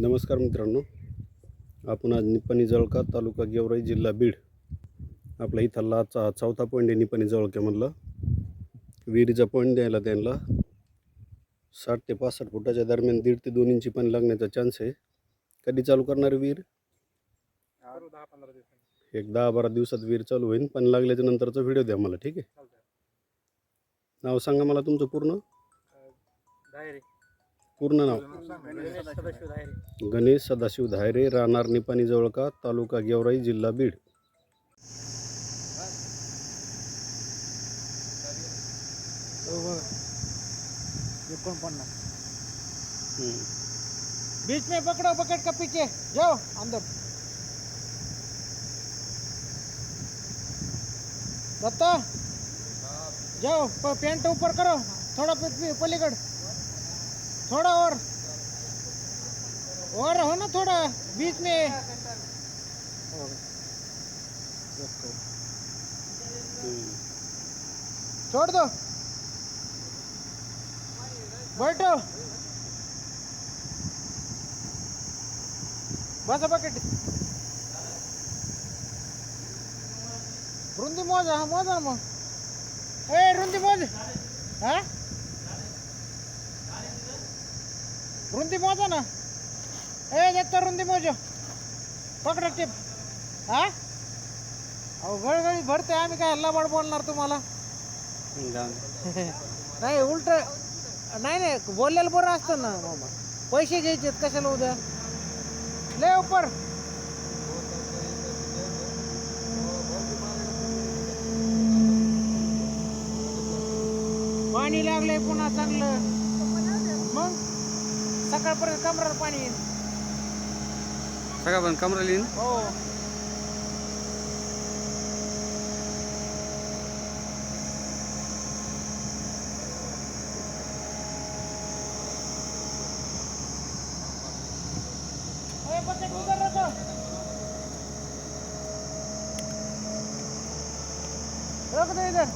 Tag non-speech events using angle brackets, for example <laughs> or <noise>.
नमस्कार मित्रांनो. आपण आज निपाणी जळका तालुका गेवराई जिल्हा बीड आपला इथला आजचा हा चौथा पॉईंट आहे निपाणी जळक्यामधला विहिरीचा पॉईंट द्यायला त्यांना साठ ते पासष्ट फुटाच्या दरम्यान दीड ते दोन इंची पाणी लागण्याचा चान्स आहे. कधी चालू करणार आहे विहीर? एक दहा बारा दिवसात विहीर चालू होईल. पाणी लागल्याच्या नंतरचा व्हिडिओ द्या मला ठीक आहे? नाव सांगा मला तुमचं पूर्ण. डायरेक्ट. पूर्ण नाव? गणेश सदाशिव धायरे राहणार निपाणी जवळका तालुका गेवराई जिल्हा बीड. बीच में पकड़ो बकेट का पीछे। जाओ अंदर। दत्ता जाओ प- पेंट ऊपर करो। थोड़ा पे- पे- पलीकड़। थोड़ा और और हो ना थोड़ा बीच में और। देखो। छोड़ दो बैठो. बस बकेट रुंदी मोजा हा मोजा ना मग. ए रुंदी मोज. हा? रुंदी मोजा ना. ए दत्ता रुंदी मोज. पकडा टिप. हा? अहो गळगळी भरते आम्ही काय लबाड बोलणार तुम्हाला? <laughs> नाही उलट नाही नाही बोललेलं बरं असतं ना. मामा पैसे घ्यायचे कशाला उद्या? ले उपर. पाणी लागलंय पुन्हा चांगलं. मग? सकाळपर्यंत कमराला पाणी येईल सगळं पण कमरा लिहिन हो ए, बकेट उधर रखो. रख दो इधर